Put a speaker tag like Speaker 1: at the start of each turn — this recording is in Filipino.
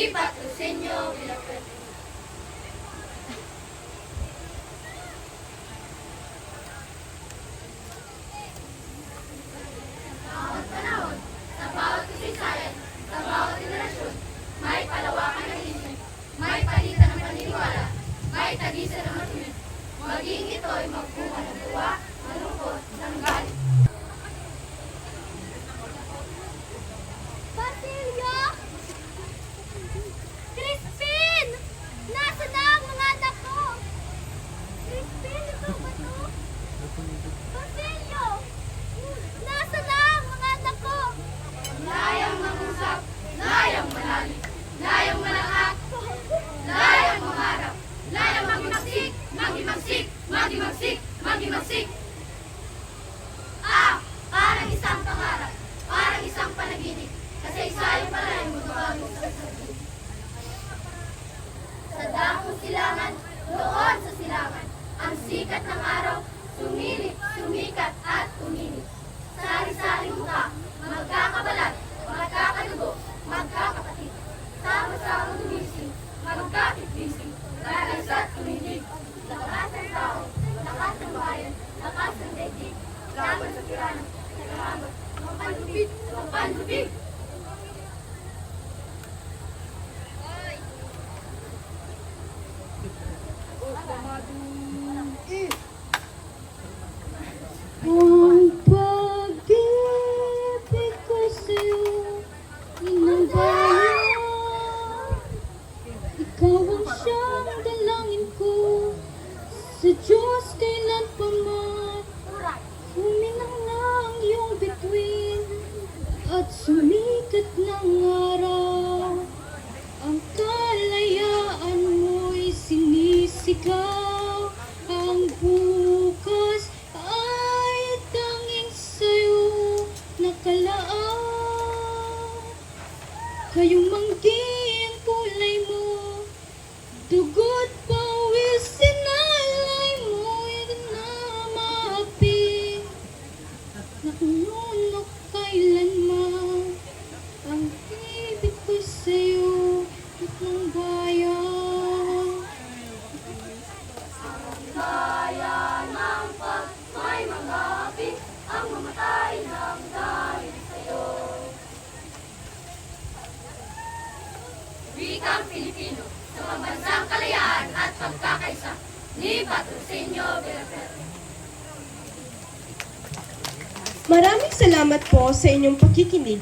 Speaker 1: Ipatusin niyo music! Ah! Parang isang pangarap. Parang isang panaginip. Kasi isayo pala yung magbabago sa sarili. Sa dakong silangan, doon sa silangan, ang sikat ng araw, sumilip, sumikat at
Speaker 2: Ikaw ang siyang dalangin ko, sa Diyos kailan pa sumikat ng araw.
Speaker 1: Wikang Pilipino sa pambansang kalayaan at pagkakaisa ni Patrocinio Villaverde.
Speaker 3: Maraming salamat po sa inyong pakikinig.